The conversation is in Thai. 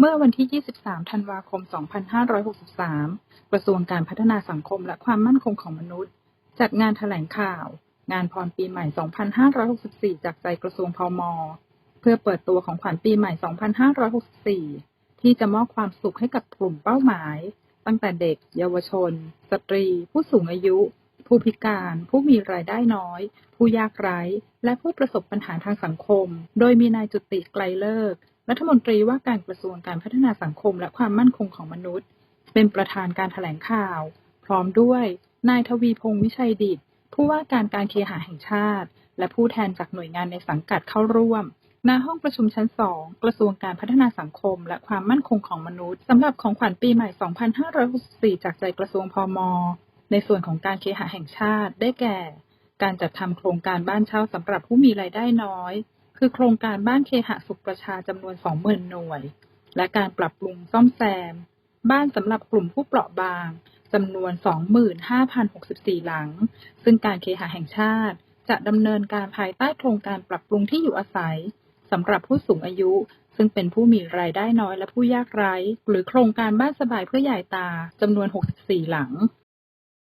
เมื่อวันที่ 23 ธันวาคม 2563 กระทรวงการพัฒนาสังคมและความมั่นคงของมนุษย์ จัดงานแถลงข่าว งานพรปีใหม่ 2564 จากใจกระทรวงพม เพื่อเปิดตัวของขวัญปีใหม่ 2564 ที่จะมอบความสุขให้กับกลุ่มเป้าหมาย ตั้งแต่เด็ก เยาวชน สตรี ผู้สูงอายุ ผู้พิการ ผู้มีรายได้น้อย ผู้ยากไร้ และผู้ประสบปัญหาทางสังคม โดยมีนายจุติไกลเลิก รัฐมนตรีว่าการกระทรวงการพัฒนาสังคมและความมั่นคงของมนุษย์ เป็นประธานการแถลงข่าว พร้อมด้วย นายทวีพงษ์วิชัยดิตผู้ว่าการการเคหะแห่งชาติ และผู้แทนจากหน่วยงานในสังกัดเข้าร่วมณห้องประชุมชั้น 2 กระทรวงการพัฒนาสังคม และความมั่นคงของมนุษย์สำหรับของขวัญปีใหม่ 2564 จากใจกระทรวงพมในส่วนของการเคหะแห่งชาติได้แก่ การจัดทำโครงการบ้านเช่าสำหรับผู้มีรายได้น้อย คือโครงการบ้านเคหะสุขประชาจำนวน 20,000 หน่วย และการปรับปรุงซ่อมแซม บ้านสำหรับกลุ่มผู้เปราะบางจำนวน 25,064 หลัง ซึ่งการเคหะแห่งชาติ จะดำเนินการภายใต้โครงการปรับปรุงที่อยู่อาศัยสำหรับผู้สูงอายุ ซึ่งเป็นผู้มีรายได้น้อยและผู้ยากไร้ หรือโครงการบ้านสบายเพื่อยายตาจำนวน 64 หลัง